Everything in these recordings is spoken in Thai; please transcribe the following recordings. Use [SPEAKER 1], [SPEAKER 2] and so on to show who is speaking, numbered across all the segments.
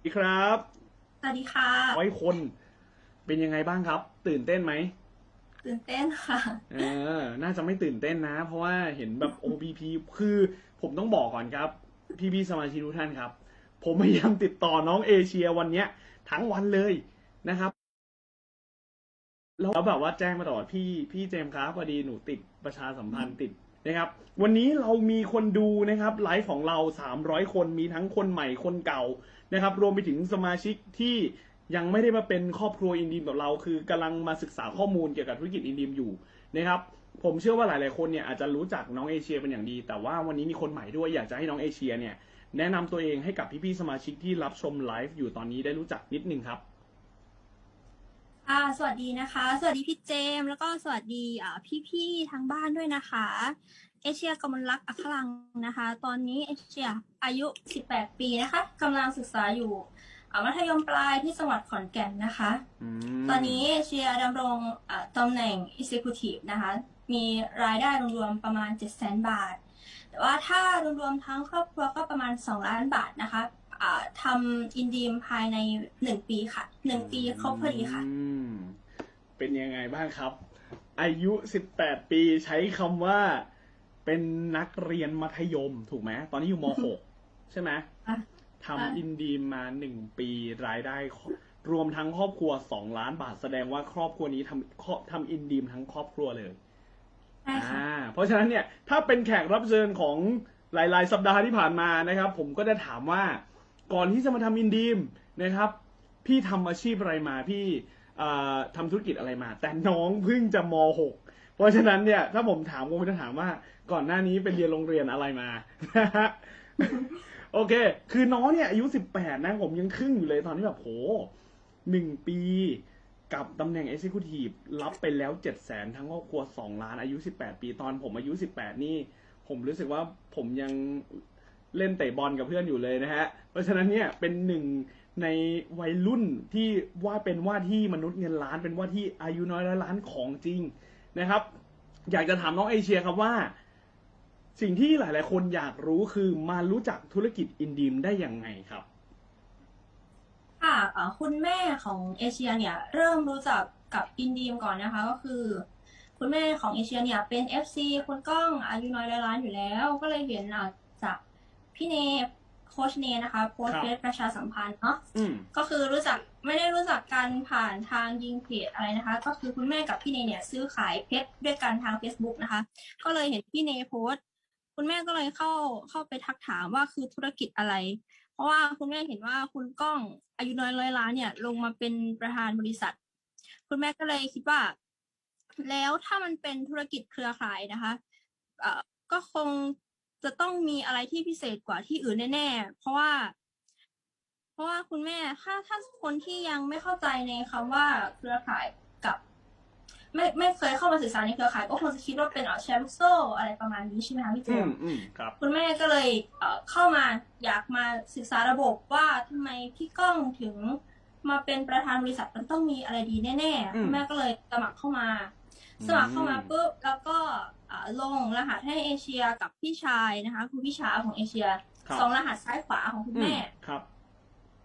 [SPEAKER 1] สวัสดีครับ
[SPEAKER 2] สวัสดีค่ะ
[SPEAKER 1] ร้อยคน เป็นยังไงบ้างครับ ตื่นเต้นไหม
[SPEAKER 2] ตื่นเต้นค่ะ
[SPEAKER 1] เออ น่าจะไม่ตื่นเต้นนะ เพราะว่าเห็นแบบ OBP คือผมต้องบอกก่อนครับ พี่พี่ๆสมาชิกทุกท่านครับ ผมพยายามติดต่อน้องเอเชียวันเนี้ย ทั้งวันเลยนะครับ แล้วแบบว่าแจ้งมาตลอดพี่พี่เจมส์ครับพอดีหนูติดประชาสัมพันธ์ติด นะครับ วันนี้เรามีคนดูนะครับไลฟ์ของเรา 300 คนมีทั้งคนใหม่คนเก่านะครับ รวมไปถึงสมาชิกที่ยังไม่ได้มาเป็นครอบครัวอินดีมกับเรา คือกำลังมาศึกษาข้อมูลเกี่ยวกับธุรกิจอินดีมอยู่นะครับ ผมเชื่อว่าหลาย ๆ คนเนี่ยอาจจะรู้จักน้องเอเชียเป็นอย่างดี แต่ว่าวันนี้มีคนใหม่ด้วยอยากจะให้น้องเอเชียเนี่ยแนะนำตัวเองให้กับพี่ ๆ สมาชิกที่รับชมไลฟ์อยู่ตอนนี้ได้รู้จักนิดนึงครับ
[SPEAKER 2] อ่าสวัสดีนะคะ สวัสดีพี่เจมส์แล้วก็สวัสดีอ่าพี่ๆทางบ้านด้วยนะคะ เอเชียกำมลรักษ์อัคลังนะคะ ตอนนี้เอเชียอายุ 18 ปีนะคะกำลังศึกษาอยู่อ่ามัธยมปลายที่จังหวัดขอนแก่นนะคะ
[SPEAKER 1] ม
[SPEAKER 2] ตอนนี้เอเชียดำรงอ่าตำแหน่ง Executive นะคะ มีรายได้รวมๆประมาณ 700,000 บาท แต่ว่าถ้ารวมๆทั้งครอบครัวก็ประมาณ 2 ล้านบาทนะคะอ่า ทำอินดีมภายใน1ปีค่ะ1ปีครบพอดีค่ะ
[SPEAKER 1] อืมเป็นยังไงบ้างครับ อายุ18ปีใช้คำว่าเป็นนักเรียนมัธยมถูกไหมตอนนี้อยู่ม .6 ใช่ไหม
[SPEAKER 2] อะ
[SPEAKER 1] ทำอินดีมมาหนึ่งปีรายได้ รวมทั้งครอบครัว2ล้านบาทแสดงว่าครอบครัวนี้ทำครอบทำอินดีมทั้งครอบครัวเลย
[SPEAKER 2] ใช่ค่ะ
[SPEAKER 1] อ่าเพราะฉะนั้นเนี่ยถ้าเป็นแขกรับเชิญของหลาย ๆ สัปดาห์ที่ผ่านมานะครับ ผมก็จะถามว่า ก่อนที่จะมาทำอินดีมนะครับ พี่ทำอาชีพอะไรมาพี่ทำธุรกิจอะไรมา แต่น้องเพิ่งจะม .6 เพราะฉะนั้นเนี่ยถ้าผมถามผมจะถามว่าก่อนหน้านี้เป็นเรียนโรงเรียนอะไรมานะฮะโอเค คือน้องเนี่ยอายุ 18 นะผมยังครึ่งอยู่เลยตอนที่แบบโหหนึ่งปีกับตำแหน่ง Executive รับไปแล้ว 7 0 0 0 0ทั้งครอบครัว 2 ล้านอายุ 18 ปีตอนผมอายุ 18 นี่ ผมรู้สึกว่าผมยัง เล่นเตะบอลกับเพื่อนอยู่เลยนะฮะ เพราะฉะนั้นเนี่ยเป็นหนึ่งในวัยรุ่นที่ว่าเป็นว่าที่มนุษย์เงินล้าน เป็นว่าที่อายุน้อยร้อยล้านของจริงนะครับ อยากจะถามน้องเอเชียครับว่า สิ่งที่หลาย ๆ คนอยากรู้คือมารู้จักธุรกิจอินดีมได้ยังไงครับ
[SPEAKER 2] ค่ะคุณแม่ของเอเชียเนี่ยเริ่มรู้จักกับอินดีมก่อนนะคะก็คือ คุณแม่ของเอเชียเนี่ยเป็น FC คุณก้องอายุน้อยร้อยล้านอยู่แล้ว ก็เลยเห็นอะ พี่เนโคชเนนะคะโพสต์
[SPEAKER 1] ครับ
[SPEAKER 2] เฟซประชาสัมพันธ์เนาะ
[SPEAKER 1] อืม
[SPEAKER 2] ก็คือรู้จักไม่ได้รู้จักกันผ่านทางยิงเพจอะไรนะคะ ก็คือคุณแม่กับพี่เนเนี่ยซื้อขายเพชรด้วยกันทาง Facebook นะคะ ก็เลยเห็นพี่เนโพสต์คุณแม่ก็เลยเข้าเข้าไปทักถามว่าคือธุรกิจอะไร เพราะว่าคุณแม่เห็นว่าคุณก้องอายุน้อยร้อยล้านเนี่ย ลงมาเป็นประธานบริษัท คุณแม่ก็เลยคิดว่า แล้วถ้ามันเป็นธุรกิจเครือข่ายนะคะ เอ่อก็คง จะต้องมีอะไรที่พิเศษกว่าที่อื่นแน่ๆ เพราะว่า เพราะว่าคุณแม่ถ้าถ้าคนที่ยังไม่เข้าใจในคำว่าเครือข่ายกับ ไม่ไม่เคยเข้ามาศึกษาในเครือข่ายก็คงจะคิดว่าเป็นเออแชร์ลูกโซ่อะไรประมาณนี้ใช่ไหมคะพี่เจ
[SPEAKER 1] อื
[SPEAKER 2] ม
[SPEAKER 1] ม
[SPEAKER 2] ส์
[SPEAKER 1] อืมครับ
[SPEAKER 2] คุณแม่ก็เลยเอ่อเข้ามาอยากมาศึกษาระบบว่าทำไมพี่ก้องถึงมาเป็นประธานบริษัทมันต้องมีอะไรดีแน่
[SPEAKER 1] อืม
[SPEAKER 2] ๆคุณแม่ก็เลยสมัครเข้ามา
[SPEAKER 1] อืม
[SPEAKER 2] สมัครเข้ามาปุ๊บแล้วก็อ่าลงรหัสให้เอเชียกับพี่ชายนะคะคือพี่ชายของเอเชีย
[SPEAKER 1] ครับ
[SPEAKER 2] สองรหัสซ้ายขวาของคุณแม่
[SPEAKER 1] ครับ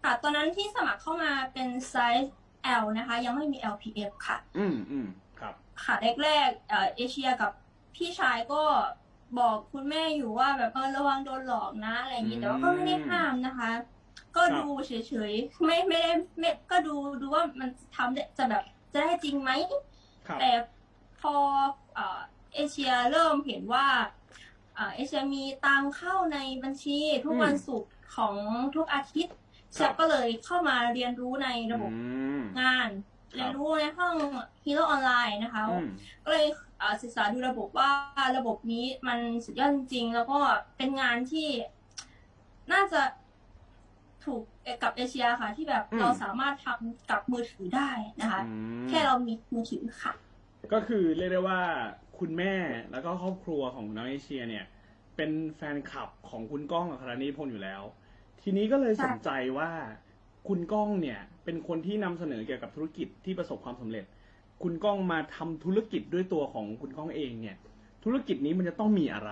[SPEAKER 2] ค่ะตอนนั้นที่สมัครเข้ามาเป็นไซส์ L นะคะ ยังไม่มี LPF ค่ะ
[SPEAKER 1] อืมอืมครับ
[SPEAKER 2] ค่ะแรกๆเอ่อเอเชียกับพี่ชายก็บอกคุณแม่อยู่ว่าแบบเออระวังโดนหลอกนะอะไรอย่างนี้
[SPEAKER 1] อืม
[SPEAKER 2] แต่ว่าก็ไม่ได้ห้ามนะคะ ก็
[SPEAKER 1] ครับ
[SPEAKER 2] ดูเฉยๆไม่ไม่ได้ไม่ก็ดูดูว่ามันทำได้จะแบบจะได้จริงไหม
[SPEAKER 1] ครับ
[SPEAKER 2] แต่พ อเอ่อเอเชียเริ่มเห็นว่าเอ่อเอเชียมีตังเข้าในบัญชีทุก
[SPEAKER 1] อืม
[SPEAKER 2] วันศุกร์ของทุกอาทิตย์
[SPEAKER 1] ครั
[SPEAKER 2] เชี
[SPEAKER 1] บ
[SPEAKER 2] ยก็เลยเข้ามาเรียนรู้ในระบบ
[SPEAKER 1] อืม
[SPEAKER 2] งาน
[SPEAKER 1] ครับ
[SPEAKER 2] เรียนรู้ในห้องฮีโร่ออนไลน์นะคะ
[SPEAKER 1] อืม
[SPEAKER 2] ก็เลยเอ่อศึกษาดูระบบว่าระบบนี้มันสุดยอดจริงๆแล้วก็เป็นงานที่น่าจะถูกกับเอเชียค่ะ ที่แบบ
[SPEAKER 1] อืม
[SPEAKER 2] เราสามารถทำกับมือถือได้นะคะ
[SPEAKER 1] อืม
[SPEAKER 2] แค่เรามีมือถือค่ะ
[SPEAKER 1] ก็คือเรียกได้ว่าคุณแม่แล้วก็ครอบครัวของน้องเอเชียเนี่ย เป็นแฟนคลับของคุณก้องกับคารนีพลอยู่แล้ว ทีนี้ก็เลยสนใจว่าคุณก้องเนี่ย เป็นคนที่นำเสนอเกี่ยวกับธุรกิจที่ประสบความสำเร็จ คุณก้องมาทำธุรกิจด้วยตัวของคุณก้องเองเนี่ย ธุรกิจนี้มันจะต้องมีอะไร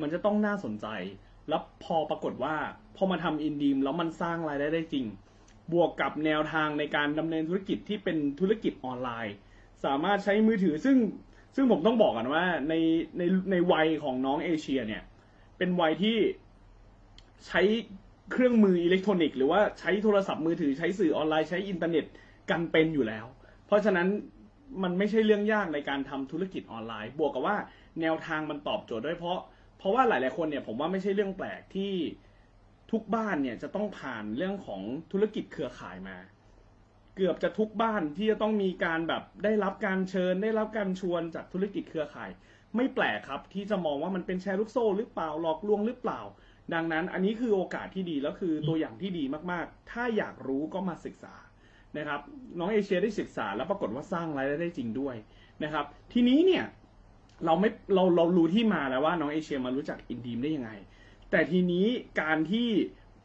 [SPEAKER 1] มันจะต้องน่าสนใจ แล้วพอปรากฏว่าพอมาทำอินดีมแล้วมันสร้างรายได้ได้จริง บวกกับแนวทางในการดำเนินธุรกิจที่เป็นธุรกิจออนไลน์ สามารถใช้มือถือซึ่งซึ่งผมต้องบอกกันว่าในในในวัยของน้องเอเชียเนี่ย เป็นวัยที่ใช้เครื่องมืออิเล็กทรอนิกส์หรือว่าใช้โทรศัพท์มือถือใช้สื่อออนไลน์ใช้อินเทอร์เน็ตกันเป็นอยู่แล้ว เพราะฉะนั้นมันไม่ใช่เรื่องยากในการทำธุรกิจออนไลน์ บวกกับว่าแนวทางมันตอบโจทย์ด้วยเพราะ เพราะว่าหลาย ๆ คนเนี่ยผมว่าไม่ใช่เรื่องแปลกที่ทุกบ้านเนี่ยจะต้องผ่านเรื่องของธุรกิจเครือข่ายมา เกือบจะทุกบ้านที่จะต้องมีการแบบได้รับการเชิญ ได้รับการชวนจากธุรกิจเครือข่าย ไม่แปลกครับที่จะมองว่ามันเป็นแชร์ลูกโซ่หรือเปล่าหลอกลวงหรือเปล่า ดังนั้นอันนี้คือโอกาสที่ดีแล้วคือตัวอย่างที่ดีมากๆ ถ้าอยากรู้ก็มาศึกษานะครับน้องเอเชียได้ศึกษาแล้วปรากฏว่าสร้างรายได้ได้จริงด้วยนะครับ ทีนี้เนี่ยเราไม่เราเรารู้ที่มาแล้วว่าน้องเอเชียมารู้จักอินดีมได้ยังไง แต่ทีนี้การที่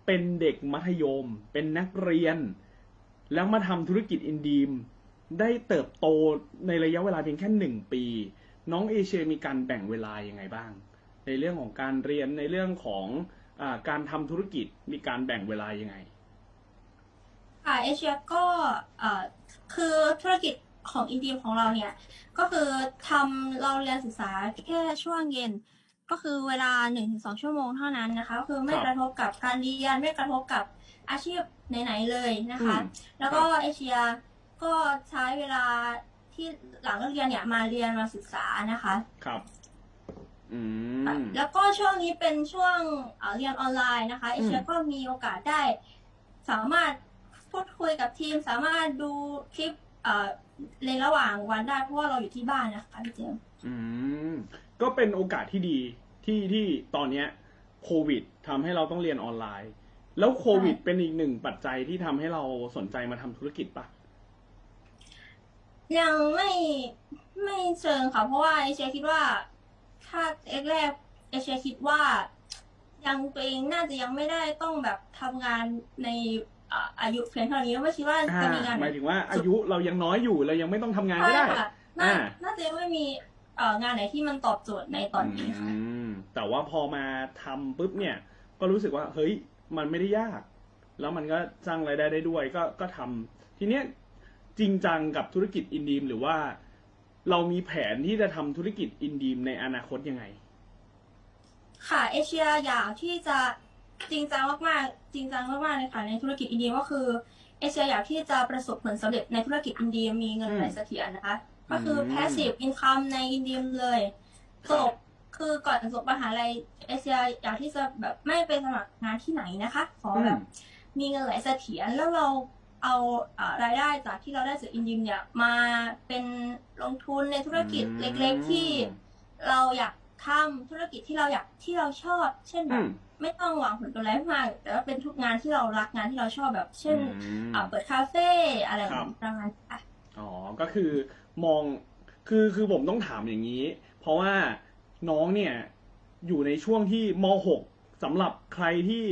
[SPEAKER 1] เป็นเด็กมัธยม เป็นนักเรียน แล้วมาทำธุรกิจอินดีมได้เติบโตในระยะเวลาเพียงแค่หนึ่งปี น้องเอเชียมีการแบ่งเวลายังไงบ้าง ในเรื่องของการเรียนในเรื่องของอการทำธุรกิจมีการแบ่งเวลายังไง
[SPEAKER 2] ค่ะเอเชียก็คือธุรกิจของอินดีมของเราเนี่ย ก็คือทำเราเรียนศึกษาแค่ช่วงเย็น ก็คือเวลาหนึ่งถึงสองชั่วโมงเท่านั้นนะคะก็คือไม่
[SPEAKER 1] ครับ
[SPEAKER 2] กระทบกับการเรียนไม่กระทบกับอาชีพไหนๆเลยนะคะ
[SPEAKER 1] อืม
[SPEAKER 2] แล้วก็เอเชียก็ใช้เวลาที่หลังเลิกเรียนเนี่ยมาเรียนมาศึกษานะคะ
[SPEAKER 1] ครับอืม
[SPEAKER 2] แล้วก็ช่วงนี้เป็นช่วงเอ่อเรียนออนไลน์นะคะ เอเชียก็มีโอกาสได้ สามารถพูดคุยกับทีม สามารถดูคลิปเอ่อในระหว่างวันได้เพราะว่าเราอยู่ที่บ้านนะคะพี่เจมส์
[SPEAKER 1] อืมก็เป็นโอกาสที่ดีที่ที่ตอนเนี้ยโควิดทำให้เราต้องเรียนออนไลน์ แล้วโควิดเป็นอีกหนึ่งปัจจัยที่ทำให้เราสนใจมาทำธุรกิจปะ
[SPEAKER 2] ยังไม่ไม่เชิงค่ะ เพราะว่าเอเชียคิดว่า ถ้าแรกๆเอเชียคิดว่า ยังตัวเองน่าจะยังไม่ได้ต้องแบบทำงานในอ่าอายุเพียงเท่านี้ไม่คิดว่า
[SPEAKER 1] อ่า
[SPEAKER 2] จะมีงาน
[SPEAKER 1] หมายถึงว่าอายุเรายังน้อยอยู่เรายังไม่ต้องทำงานก็
[SPEAKER 2] ใช่
[SPEAKER 1] ได้
[SPEAKER 2] ค่ะน่า
[SPEAKER 1] อ่า
[SPEAKER 2] น่าจะยังไม่มี เอ่องานไหนที่มันตอบโจทย์ในตอนนี้ค่ะ
[SPEAKER 1] อืมแต่ว่าพอมาทำปุ๊บเนี่ย ก็รู้สึกว่าเฮ้ยมันไม่ได้ยาก แล้วมันก็สร้างรายได้ได้ด้วยก็ก็ทำทีเนี้ยจริงจังกับธุรกิจอินดีมหรือว่า เรามีแผนที่จะทำธุรกิจอินดีมในอนาคตยังไง
[SPEAKER 2] ค่ะเอเชียอยากที่จะจริงจังมากๆ จริงจังมากๆเลยค่ะในธุรกิจอินเดียก็คือเอเชียอยากที่จะประสบผลสำเร็จในธุรกิจอินเดียมีเงิน
[SPEAKER 1] อืม
[SPEAKER 2] ไหลเสถียรนะคะ ก็คือ
[SPEAKER 1] ม
[SPEAKER 2] passive income ในอินเดียเลยจบคือก่อนจบมหาลัยเอเชียอยากที่จะแบบไม่ไปสมัครงานที่ไหนนะคะ ขอแบบมีเงินไหลเสถียรแล้วเราเอาเอ่อรายได้จากที่เราได้จากอินดิมเนี่ยมาเป็นลงทุนในธุรกิจ
[SPEAKER 1] อืม
[SPEAKER 2] เล็กๆที่เราอยากทำธุรกิจที่เราอยากที่เราชอบ เช่นแบ
[SPEAKER 1] อื
[SPEAKER 2] บ
[SPEAKER 1] ม
[SPEAKER 2] ไม่ต้องหวังผลกำไรมาก แต่ว่าเป็นทุกงานที่เรารักงานที่เราชอบแบบ เช่น
[SPEAKER 1] อืม
[SPEAKER 2] อ่าเปิดคาเฟ่อะไร
[SPEAKER 1] ครับ
[SPEAKER 2] ประมาณนี้ค่ะ
[SPEAKER 1] อ๋อก็คือ มองคือคือผมต้องถามอย่างนี้ เพราะว่าน้องเนี่ยอยู่ในช่วงที่ม .6 สำหรับใครที่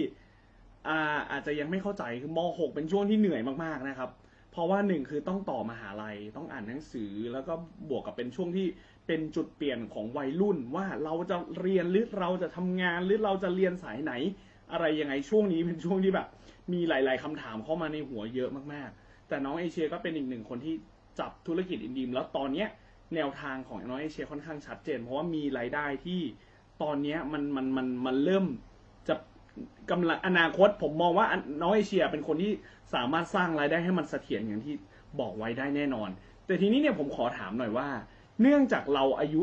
[SPEAKER 1] อาอาจจะยังไม่เข้าใจคือม .6 เป็นช่วงที่เหนื่อยมากๆนะครับ เพราะว่าหนึ่งคือต้องต่อมหาลัยต้องอ่านหนังสือแล้วก็บวกกับเป็นช่วงที่เป็นจุดเปลี่ยนของวัยรุ่นว่าเราจะเรียนหรือเราจะทำงานหรือเราจะเรียนสายไหน อะไรยังไงช่วงนี้เป็นช่วงที่แบบ มีหลาย ๆคำถามเข้ามาในหัวเยอะมากๆ แต่น้องเอเชียก็เป็นอีกหนึ่งคนที่ จับธุรกิจอินดีมแล้วตอนเนี้ยแนวทางของน้องเอเชียค่อนข้างชัดเจน เพราะว่ามีรายได้ที่ตอนเนี้ยมันมันมันมันเริ่มจะกำลังอนาคตผมมองว่าน้องเอเชียเป็นคนที่สามารถสร้างรายได้ให้มันเสถียรอย่างที่บอกไว้ได้แน่นอน แต่ทีนี้เนี่ยผมขอถามหน่อยว่า เนื่องจากเราอายุ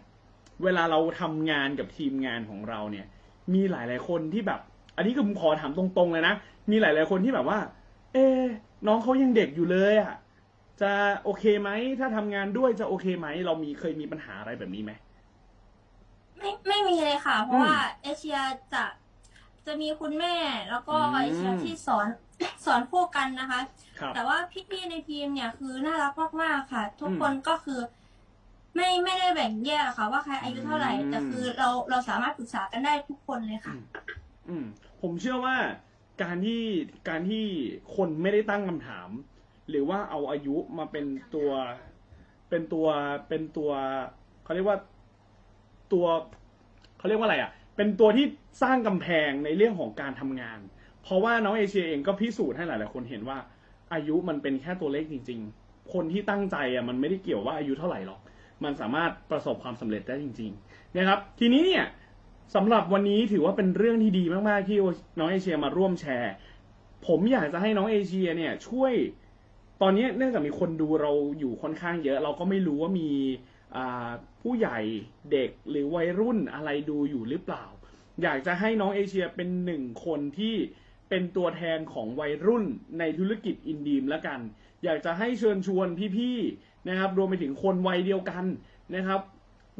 [SPEAKER 1] 18 เวลาเราทำงานกับทีมงานของเราเนี่ย มีหลายๆคนที่แบบ อันนี้คือผมขอถามตรงๆเลยนะ มีหลายๆคนที่แบบว่า เอ๊น้องเขายังเด็กอยู่เลยอะ จะโอเคไหม ถ้าทำงานด้วยจะโอเคไหม เรามีเคยมีปัญหาอะไรแบบนี้ไหม
[SPEAKER 2] ไม่ไม่มีเลยค่ะ เพราะ
[SPEAKER 1] อืม
[SPEAKER 2] ว่าเอเชียจะจะมีคุณแม่แล้วก็
[SPEAKER 1] อืม
[SPEAKER 2] เอเชียที่สอนสอนคู่กันนะคะ
[SPEAKER 1] ครับ
[SPEAKER 2] แต่ว่าพี่ๆในทีมเนี่ยคือน่ารักมากๆค่ะ ทุก
[SPEAKER 1] อืม
[SPEAKER 2] คนก็คือ ไม่ไม่ได้แบ่งแยกอะค่ะว่าใครอายุเท่าไหร่
[SPEAKER 1] อืม
[SPEAKER 2] แต่คือเราเราสามารถปรึกษากันได้ทุกคนเลยค่ะ
[SPEAKER 1] อืมผมเชื่อว่าการที่การที่คนไม่ได้ตั้งคำถาม หรือว่าเอาอายุมาเป็นตัวเป็นตัวเป็นตัวเขาเรียกว่าตัวเขาเรียกว่าอะไรอะ เป็นตัวที่สร้างกำแพงในเรื่องของการทำงาน เพราะว่าน้องเอเชียเองก็พิสูจน์ให้หลายๆคนเห็นว่า อายุมันเป็นแค่ตัวเลขจริง ๆ คนที่ตั้งใจอะมันไม่ได้เกี่ยวว่าอายุเท่าไหร่หรอก มันสามารถประสบความสำเร็จได้จริงๆนะครับ ทีนี้เนี่ยสำหรับวันนี้ถือว่าเป็นเรื่องที่ดีมากๆที่น้องเอเชียมาร่วมแชร์ ผมอยากจะให้น้องเอเชียเนี่ยช่วย ตอนนี้เนื่องจากมีคนดูเราอยู่ค่อนข้างเยอะ เราก็ไม่รู้ว่ามีอ่าผู้ใหญ่เด็กหรือวัยรุ่นอะไรดูอยู่หรือเปล่า อยากจะให้น้องเอเชียเป็นหนึ่งคนที่เป็นตัวแทนของวัยรุ่นในธุรกิจอินดีมแล้วกัน อยากจะให้เชิญชวนพี่ๆนะครับรวมไปถึงคนวัยเดียวกันนะครับ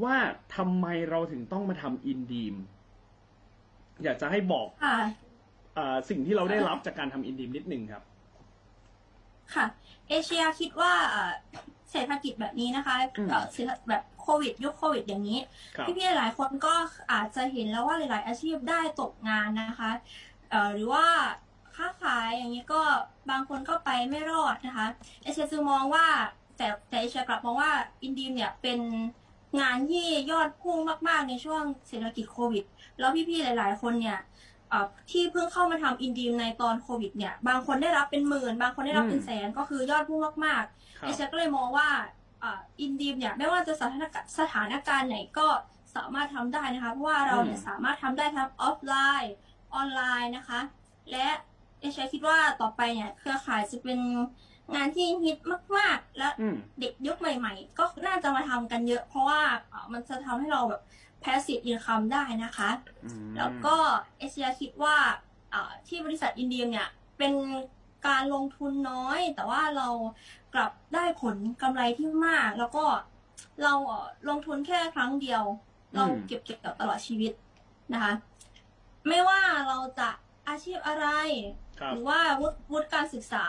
[SPEAKER 1] ว่าทำไมเราถึงต้องมาทำอินดีม อยากจะให้บอก
[SPEAKER 2] ค่ะ
[SPEAKER 1] อาสิ่งที่เราได้รับจากการทำอินดีมนิดนึงครับ
[SPEAKER 2] ค่ะ เอเชียคิดว่าเอ่อเศรษฐกิจแบบนี้นะคะ
[SPEAKER 1] อืม
[SPEAKER 2] เอ่อเศรษฐแบบโควิดยุคโควิดอย่างนี้
[SPEAKER 1] ครับ
[SPEAKER 2] พี่ๆหลายคนก็อาจจะเห็นแล้วว่าหลาย ๆ อาชีพได้ตกงานนะคะเอ่อหรือว่าค้าขายอย่างนี้ก็บางคนก็ไปไม่รอดนะคะเอเชียจึงมองว่าแต่แต่เอเชียกลับมองว่าอินดีมเนี่ยเป็นงานที่ยอดพุ่งมาก ๆ ในช่วงเศรษฐกิจโควิด แล้วพี่ ๆ หลาย ๆ คนเนี่ยเอ่อ ที่เพิ่งเข้ามาทำอินดีมในตอนโควิดเนี่ย บางคนได้รับเป็นหมื่น บางคนได้รับเป็นแสน ก็คือยอดพุ่งมากๆ
[SPEAKER 1] ครั
[SPEAKER 2] เอบเชียก็เลยมองว่าอ่าอินดีมเนี่ยไม่ว่าจะสถานการณ์สถานการณ์ไหนก็สามารถทำได้นะคะ เพราะว่าเราเนี่ย
[SPEAKER 1] อืม
[SPEAKER 2] สามารถทำได้ทั้งออฟไลน์ ออนไลน์นะคะ และเอเชียคิดว่าต่อไปเนี่ยเครือข่ายจะเป็นงานที่ฮิตมาก ๆ และ
[SPEAKER 1] อืม
[SPEAKER 2] เด็กยุคใหม่ ๆ ก็น่าจะมาทำกันเยอะ เพราะว่าอ่ามันจะทำให้เราแบบ passive income ได้นะคะ
[SPEAKER 1] อืม
[SPEAKER 2] แล้วก็เอเชียคิดว่าอ่าที่บริษัทอินเดียเนี่ยเป็นการลงทุนน้อย แต่ว่าเรากลับได้ผลกำไรที่มาก แล้วก็เราเอ่อลงทุนแค่ครั้งเดียว เราเก็บเก็บตลอดชีวิตนะคะ ไม่ว่าเราจะอาชีพอะไร
[SPEAKER 1] ครับ
[SPEAKER 2] หรือว่าวุฒิวุฒิการศึกษา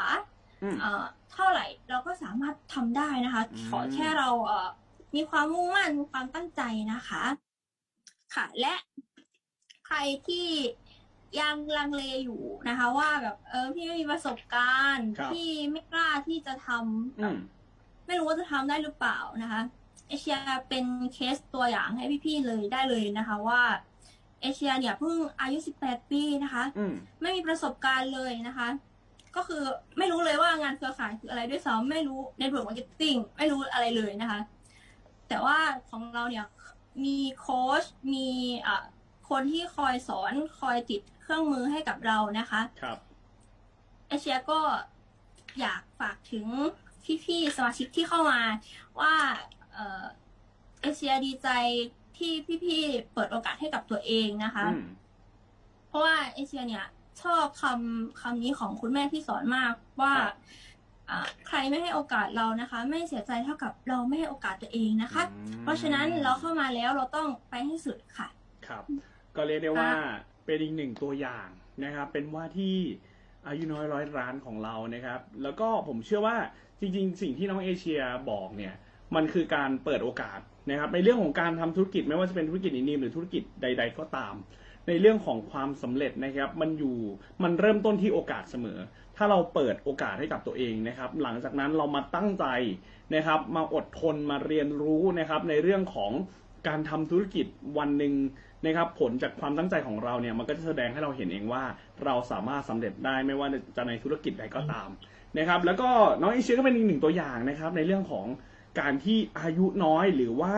[SPEAKER 1] อืม
[SPEAKER 2] เอ่อเท่าไหร่เราก็สามารถทำได้นะคะ
[SPEAKER 1] อืม
[SPEAKER 2] ขอแค่เราเอ่อมีความมุ่งมั่นมีความตั้งใจนะคะ ค่ะ และใครที่ยังลังเลอยู่นะคะ ว่าแบบ เออ พี่ไม่มีประสบการณ์
[SPEAKER 1] ครับ
[SPEAKER 2] พี่ไม่กล้าที่จะทำ
[SPEAKER 1] อืม
[SPEAKER 2] ไม่รู้ว่าจะทำได้หรือเปล่านะคะเอเชียเป็นเคสตัวอย่างให้พี่ๆเลยได้เลยนะคะว่าเอเชียเนี่ยเพิ่งอายุ 18 ปีนะคะ
[SPEAKER 1] อืม
[SPEAKER 2] ไม่มีประสบการณ์เลยนะคะ ก็คือไม่รู้เลยว่างานเครือข่ายคืออะไรด้วยซ้ำไม่รู้ network marketing ไม่รู้อะไรเลยนะคะ แต่ว่าของเราเนี่ย มีโค้ชมีอะคนที่คอยสอนคอยติดเครื่องมือให้กับเรานะคะ
[SPEAKER 1] ครับ
[SPEAKER 2] เอเชียก็อยากฝากถึงพี่ๆสมาชิกที่เข้ามา ว่าเอ่อเอเชียดีใจที่พี่ๆเปิดโอกาสให้กับตัวเองนะคะ
[SPEAKER 1] อืม
[SPEAKER 2] เพราะว่าเอเชียเนี่ยชอบคำคำนี้ของคุณแม่ที่สอนมากว่า
[SPEAKER 1] ครับ
[SPEAKER 2] อ่า ใครไม่ให้โอกาสเรานะคะ ไม่เสียใจเท่ากับเราไม่ให้โอกาสตัวเองนะคะ
[SPEAKER 1] อืม
[SPEAKER 2] เพราะฉะนั้นเราเข้ามาแล้วเราต้องไปให้สุดค่ะ
[SPEAKER 1] ครับ ก็เรียกได้ว่าเป็นอีกหนึ่งตัวอย่างนะครับ เป็นว่าที่อายุน้อยร้อยร้านของเรานะครับ แล้วก็ผมเชื่อว่าจริง ๆ สิ่งที่น้องเอเชียบอกเนี่ย มันคือการเปิดโอกาสนะครับ ในเรื่องของการทำธุรกิจไม่ว่าจะเป็นธุรกิจอินดีมหรือธุรกิจใด ๆ ก็ตาม ในเรื่องของความสำเร็จนะครับ มันอยู่มันเริ่มต้นที่โอกาสเสมอ ถ้าเราเปิดโอกาสให้กับตัวเองนะครับ หลังจากนั้นเรามาตั้งใจนะครับ มาอดทนมาเรียนรู้นะครับ ในเรื่องของการทำธุรกิจวันหนึ่งนะครับ ผลจากความตั้งใจของเราเนี่ยมันก็จะแสดงให้เราเห็นเองว่าเราสามารถสำเร็จได้ไม่ว่าจะในธุรกิจใดก็ตามนะครับ แล้วก็น้องเอเชียก็เป็นอีกหนึ่งตัวอย่างนะครับ ในเรื่องของการที่อายุน้อยหรือว่า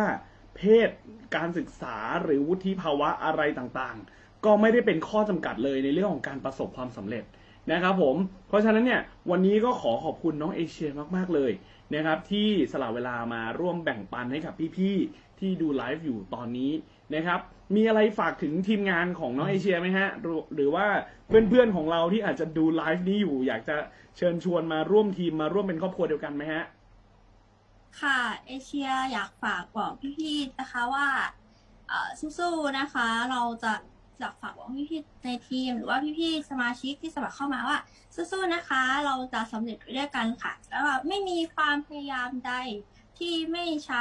[SPEAKER 1] เพศการศึกษาหรือวุฒิภาวะอะไรต่างๆ ก็ไม่ได้เป็นข้อจำกัดเลยในเรื่องของการประสบความสำเร็จ นะครับผม เพราะฉะนั้นเนี่ยวันนี้ก็ขอขอบคุณน้องเอเชียมากๆเลยนะครับที่สละเวลามาร่วมแบ่งปันให้กับพี่ๆที่ดูไลฟ์อยู่ตอนนี้นะครับมีอะไรฝากถึงทีมงานของน้องเอเชียไหมฮะหรือว่าเพื่อนๆของเราที่อาจจะดูไลฟ์นี้อยู่ อยากจะเชิญชวนมาร่วมทีมมาร่วมเป็นครอบครัวเดียวกันไหมฮะ
[SPEAKER 2] ค่ะเอเชียอยากฝากบอกพี่ๆนะคะว่าสู้ๆนะคะ เราจะ อยากฝากบอกพี่ๆในทีม หรือว่าพี่ๆสมาชิกที่สมัครเข้ามาว่าสู้ๆนะคะ เราจะสำเร็จไปด้วยกันค่ะ แล้วก็ไม่มีความพยายามใดที่ไม่ช้า